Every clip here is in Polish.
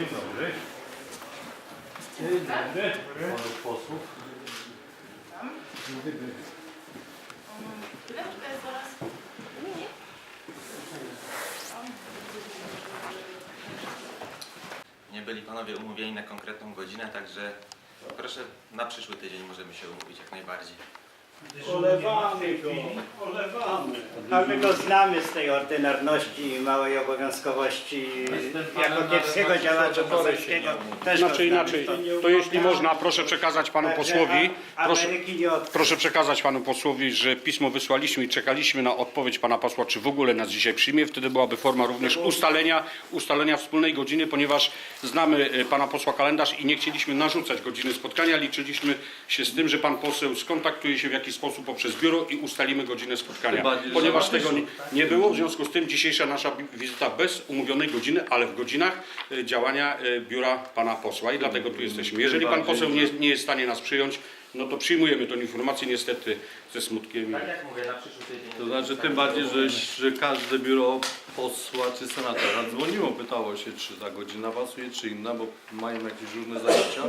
Dzień dobry. Dzień dobry. Dzień dobry. Nie. Nie byli panowie umówieni na konkretną godzinę, także proszę na przyszły tydzień możemy się umówić jak najbardziej. Olewamy go, olewamy. A my go znamy z tej ordynarności i małej obowiązkowości. Jako kiepskiego działacza poselskiego też go Znaczy znamy. inaczej, To jeśli można, proszę przekazać panu posłowi, a- proszę, Ameryki nie od... proszę przekazać panu posłowi, że pismo wysłaliśmy i czekaliśmy na odpowiedź pana posła, czy w ogóle nas dzisiaj przyjmie. Wtedy byłaby forma również ustalenia, ustalenia wspólnej godziny, ponieważ znamy e, pana posła kalendarz i nie chcieliśmy narzucać godziny spotkania. Liczyliśmy się z tym, że pan poseł skontaktuje się w jakiś sposób poprzez biuro i ustalimy godzinę spotkania. Ponieważ tego nie, nie było, w związku z tym dzisiejsza nasza wi- wizyta bez umówionej godziny, ale w godzinach e, działania e, biura pana posła i dlatego tu jesteśmy. Jeżeli pan poseł nie, nie jest w stanie nas przyjąć, no to przyjmujemy tę informację niestety ze smutkiem. Tak jak mówię, na przyszły tydzień. To znaczy tym bardziej, że, że każde biuro posła czy senatora dzwoniło, pytało się, czy ta godzina pasuje, czy inna, bo mają jakieś różne zajęcia.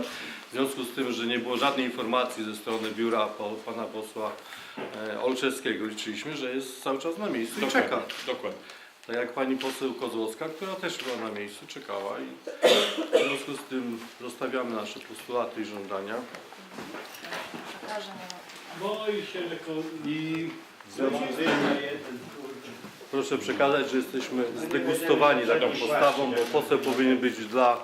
W związku z tym, że nie było żadnej informacji ze strony biura po, pana posła e, Olszewskiego, liczyliśmy, że jest cały czas na miejscu i czeka. Dokładnie. Tak jak pani poseł Kozłowska, która też była na miejscu, czekała i w związku z tym zostawiamy nasze postulaty i żądania. Boi się, że ko- I jeden, Proszę przekazać, że jesteśmy zdegustowani taką postawą, bo poseł powinien być dla